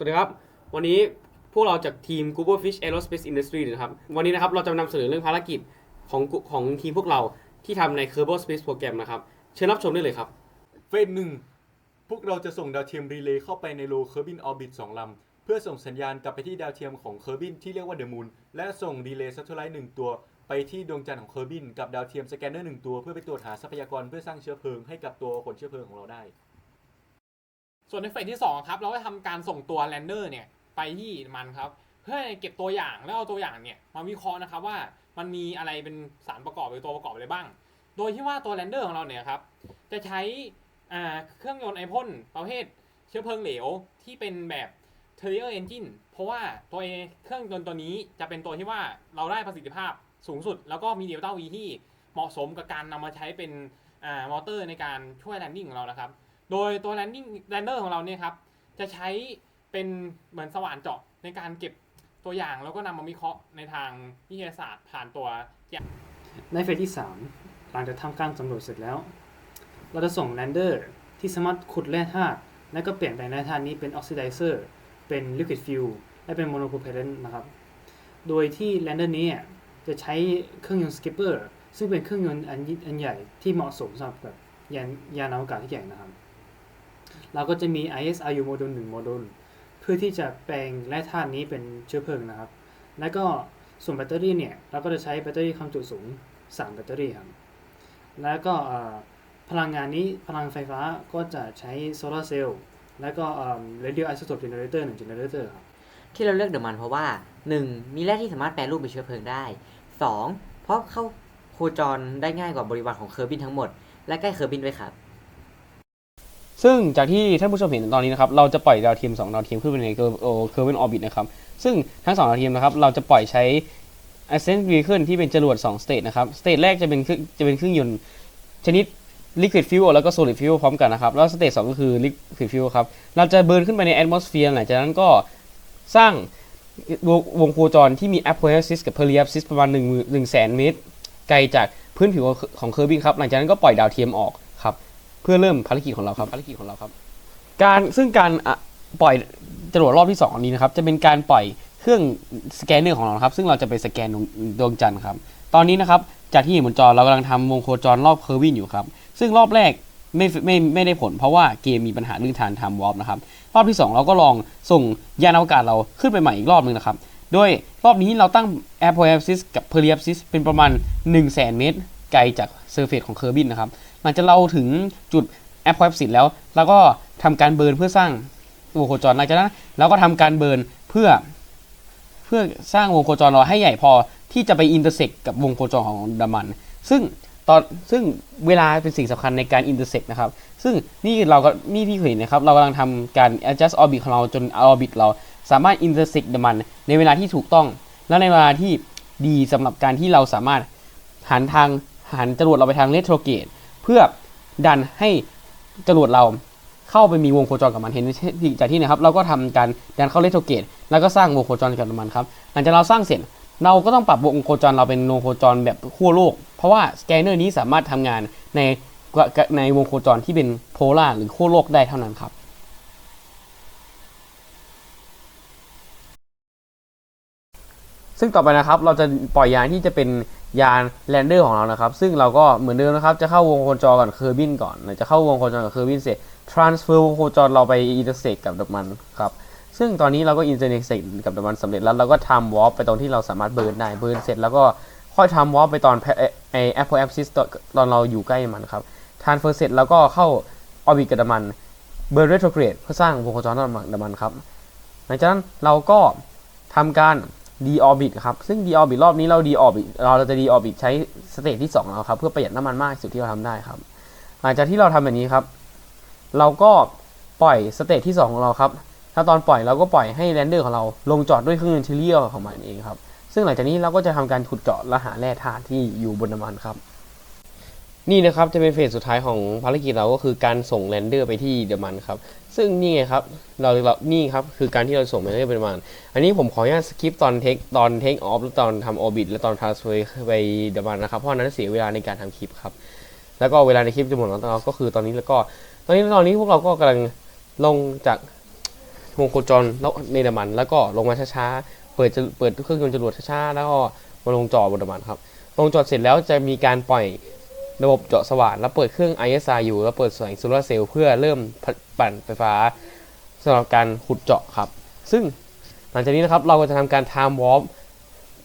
สวัสดีครับ วันนี้พวกเราจากทีม Google Fish Aerospace Industry นะครับ วันนี้นะครับเราจะนำเสนอเรื่องภารกิจของของทีมพวกเราที่ทำใน Kerbal Space Program นะครับ เชิญรับชมได้เลยครับ เฟสหนึ่งพวกเราจะส่งดาวเทียมรีเลย์เข้าไปในโลเคอร์บินออร์บิทสองลำ เพื่อส่งสัญญาณกลับไปที่ดาวเทียมของเคอร์บินที่เรียกว่าเดอะมูนและส่งรีเลย์ซัตเทอร์ไลท์หนึ่งตัว ไปที่ดวงจันทร์ของเคอร์บินกับดาวเทียมสแกนเนอร์หนึ่งตัวเพื่อไปตรวจหาทรัพยากรเพื่อสร้างเชื้อเพลิงให้กับตัวขนเชื้อเพลิงของเราได้ ส่วนในเฟสที่ 2 ครับ เราก็ทำการส่งตัวแลนเดอร์เนี่ยไปที่มันครับ เพื่อเก็บตัวอย่างแล้วเอาตัวอย่างเนี่ยมาวิเคราะห์นะครับว่ามันมีอะไรเป็นสารประกอบหรือตัวประกอบอะไรบ้าง โดยที่ว่าตัวแลนเดอร์ของเราเนี่ยครับจะใช้เครื่องยนต์ไอพ่นประเภทเชื้อเพลิงเหลวที่เป็นแบบ t e r r i e r Engine เพราะว่าตัวเครื่องยนต์ตัวนี้จะเป็นตัวที่ว่าเราได้ประสิทธิภาพสูงสุด แล้วก็มีเดลต้าวีที่เหมาะสมกับการนำมาใช้เป็นอมอเตอร์ในการช่วยแลนดิ้งของเรานะครับ โดยตัว landing lander ของเราเนี่ยครับ จะใช้เป็นเหมือนสว่านเจาะในการเก็บตัวอย่างแล้วก็นำมาวิเคราะห์ในทางวิทยาศาสตร์ผ่านตัวอย่างในเฟสที่ 3 หลังจากทำการสำรวจเสร็จแล้ว เราจะส่งแลนเดอร์ที่สามารถขุดแร่ธาตุและก็เปลี่ยนแปลงแร่ธาตุนี้เป็นออกซิไดเซอร์เป็นลิควิดฟิวและเป็นโมโนโพเพเรนนะครับ โดยที่แลนเดอร์นี้จะใช้เครื่องยนต์สกิปเปอร์ซึ่งเป็นเครื่องยนต์อันยิ่งอันใหญ่ที่เหมาะสมสำหรับแบบยานยานอวกาศที่ใหญ่นะครับ เราก็จะมี ISRU โมดูล1โมดูลเพื่อที่จะแปลงแร่ธาตุนี้เป็นเชื้อเพลิงนะครับ แล้วก็ส่วนแบตเตอรี่เนี่ย เราก็จะใช้แบตเตอรี่ความจุสูง 3 แบตเตอรี่ครับ แล้วก็พลังงานนี้พลังไฟฟ้าก็จะใช้โซลาร์เซลล์แล้วก็เอ่อ radio isotope generator 1 generator ครับที่เราเลือกเดอะมันเพราะว่า 1. มีแร่ที่สามารถแปรรูปเป็นเชื้อเพลิงได้ 2. เพราะเข้าโคจรได้ง่ายกว่าบริวารของเคอร์บินทั้งหมด และใกล้เคอร์บินด้วยครับ ซึ่งจากที่ท่านผู้ชมเห็นตอนนี้นะครับเราจะปล่อยดาวเทียม2ดาวเทียมขึ้นไปในเคอร์เคอร์เวนออร์บิทนะครับซึ่งทั้ง2ดาวเทียมนะครับเราจะปล่อยใช้ Ascent Vehicle ที่เป็นจรวด2 state นะครับ state แรกจะเป็นจะเป็นเครื่องยนต์ชนิด Liquid Fuel แล้วก็ Solid Fuel พร้อมกันนะครับ แล้ว state 2 ก็คือ Liquid Fuel ครับ เราจะเบิร์นขึ้นไปใน atmosphere หลังจากนั้นก็สร้างวงโคจรที่มี apoapsis กับ periapsis ประมาณ1 1 0 0 0 0 เมตร ไกลจากพื้นผิวของเคอร์บินครับ หลังจากนั้นก็ปล่อยดาวเทียมออก เพื่อเริ่มภารกิจของเราครับภารกิจของเราครับ การซึ่งการอะปล่อยจรวดรอบที่2นี้นะครับ จะเป็นการปล่อยเครื่องสแกนเนอร์ของเราครับ ซึ่งเราจะไปสแกนดวงดวงจันทร์ครับ ตอนนี้นะครับ จากที่เห็นบนจอเรากำลังทำวงโคจรรอบเคอร์วินอยู่ครับ ซึ่งรอบแรกไม่ไม่ไม่ได้ผลเพราะว่าเกมมีปัญหาเรื่องทางทม์วอร์ปนะครับ รอบที่ 2 เราก็ลองส่งยานอวกาศเราขึ้นไปใหม่อีกรอบหนึงนะครับ โดยรอบนี้เราตั้ง apoapsis กับ periapsis เป็นประมาณ 1 0 0 0 0แเมตร ไกลจากเซอร์เฟซของเคอร์บินนะครับ หลังจากเราถึงจุด apoapsis แล้วเราก็ทำการเบิร์นเพื่อสร้างวงโคจรหลังจากนั้นเราก็ทำการเบิร์นเพื่อ เพื่อสร้างวงโคจรเราให้ใหญ่พอที่จะไปอินเตอร์เซ็กกับวงโคจรของดามัน ซึ่งตอนซึ่งเวลาเป็นสิ่งสำคัญในการอินเตอร์เซ็กนะครับ ซึ่งนี่เราก็นี่ที่เห็นนะครับ เรากำลังทำการ adjust orbit ของเราจน orbit เราสามารถ intersect ดามัน ในเวลาที่ถูกต้อง และในเวลาที่ดีสำหรับการที่เราสามารถหันทางหันจรวดเราไปทางเรโทรเกต เพื่อดันให้จรวดเราเข้าไปมีวงโคจรกับมันเห็นจากที่นะครับ เราก็ทำการดันเข้าเรโทเกต แล้วก็สร้างวงโคจรกับมันครับหลังจากเราสร้างเสร็จ เราก็ต้องปรับวงโคจรเราเป็นวงโคจรแบบขั้วโลก เพราะว่าสแกนเนอร์นี้สามารถทำงานในในวงโคจรที่เป็นโพลาร์หรือขั้วโลกได้เท่านั้นครับซึ่งต่อไปนะครับเราจะปล่อยยานที่จะเป็น ยานแลนเดอร์ของเรานะครับ ซึ่งเราก็เหมือนเดิมนะครับ จะเข้าวงโคจรกับเคอร์บินก่อนหลังจากเข้าวงโคจรกับเคอร์บินเสร็จ transfer วงโคจรเราไปอินเตอร์เซกกับดับมันครับ ซึ่งตอนนี้เราก็อินเตอร์เซกกับดับมันสำเร็จแล้ว เราก็ทำวอล์ไปตรงที่เราสามารถเบิร์นได้ เบิร์นเสร็จแล้วก็ค่อยทำวอล์ไปตอนไอแอปเปิลแอปซิสตอนเราอยู่ใกล้มันครับ transfer เสร็จแล้วก็เข้าออร์บิทกับดับมัน เบิร์นเรโทรเกรดเพื่อสร้างวงโคจรดับมันดับมันครับ หลังจากนั้นเราก็ทำการ ดีออบิทครับ ซึ่งดีออบิทรอบนี้เราดีออบิทเราจะดีออบิทใช้สเตจที่2แล้วครับ เพื่อประหยัดน้ำมันมากที่สุดที่เราทำได้ครับ หลังจากที่เราทำแบบนี้ครับ เราก็ปล่อยสเตจที่ 2 ของเราครับ ถ้าตอนปล่อยเราก็ปล่อยให้แลนเดอร์ของเราลงจอดด้วยเครื่องยนต์เชลเลียของมันเองครับ ซึ่งหลังจากนี้เราก็จะทำการขุดเจาะและหาแร่ธาตุที่อยู่บนน้ำมันครับ นี่นะครับจะเป็นเฟสสุดท้ายของภารกิจเราก็คือการส่งแลนเดอร์ไปที่เดมันครับ ซึ่งนี่ไงครับเราเรานี่ครับคือการที่เราส่งแลนเดอร์ไปเดมันอันนี้ผมขออนุญาตสคิปตอนเทคตอนเทคออฟและตอนทำออร์บิทและตอนทรานสเฟอร์ไปเดมันนะครับ เพราะนั้นเสียเวลาในการทำคลิปครับ แล้วก็เวลาในคลิปจะหมดแล้วก็คือตอนนี้แล้วก็ ตอนนี้ตอนนี้พวกเราก็กำลังลงจากวงโคจรแล้วในน้ำมัน แล้วก็ลงมาช้าๆเปิดจะเปิดเครื่องยนต์จรวดช้าๆแล้วก็มาลงจอดบนน้ำมันครับลงจอดเสร็จแล้วจะมีการปล่อย ระบบเจาะสว่านแล้วเปิดเครื่อง ISR อยู่แล้วเปิดแสงโซลาร์เซลล์เพื่อเริ่มปั่นไฟฟ้าสำหรับการขุดเจาะครับ ซึ่งหลังจากนี้นะครับเราก็จะทำการ time warp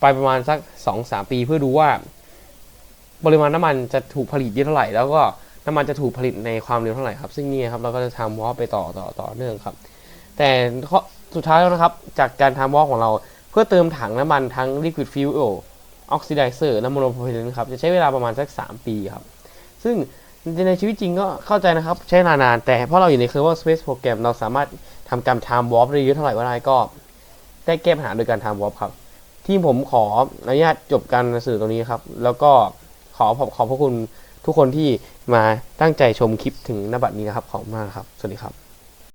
ไปประมาณสัก 2-3 ปีเพื่อดูว่า ปริมาณน้ำมันจะถูกผลิตเยอะเท่าไหร่ แล้วก็น้ำมันจะถูกผลิตในความเร็วเท่าไหร่ครับ ซึ่งนี่ครับเราก็จะทำวอลไปต่อต่อต่อเนื่องครับ แต่สุดท้ายแล้วนะครับ จากการทำวอลของเราเพื่อเติมถังน้ำมันทั้ง liquid fuel oxidizer และ monopropylene ครับจะใช้เวลาประมาณสัก 3 ปีครับ ซึ่งในชีวิตจริงก็เข้าใจนะครับ ใช้เวลานานแต่เพราะเราอยู่ใน Kerbal Space Program เราสามารถทำการ time warp ได้เยอะเท่าไหร่ก็ได้ก็ได้แก้ปัญหาโดยการ time warp ครับ ที่ผมขออนุญาตจบการนำเสนอตรงนี้ครับ แล้วก็ขอขอบขอบพระคุณทุกคนที่มาตั้งใจชมคลิปถึงนบัดนี้นะครับขอบมากครับ สวัสดีครับ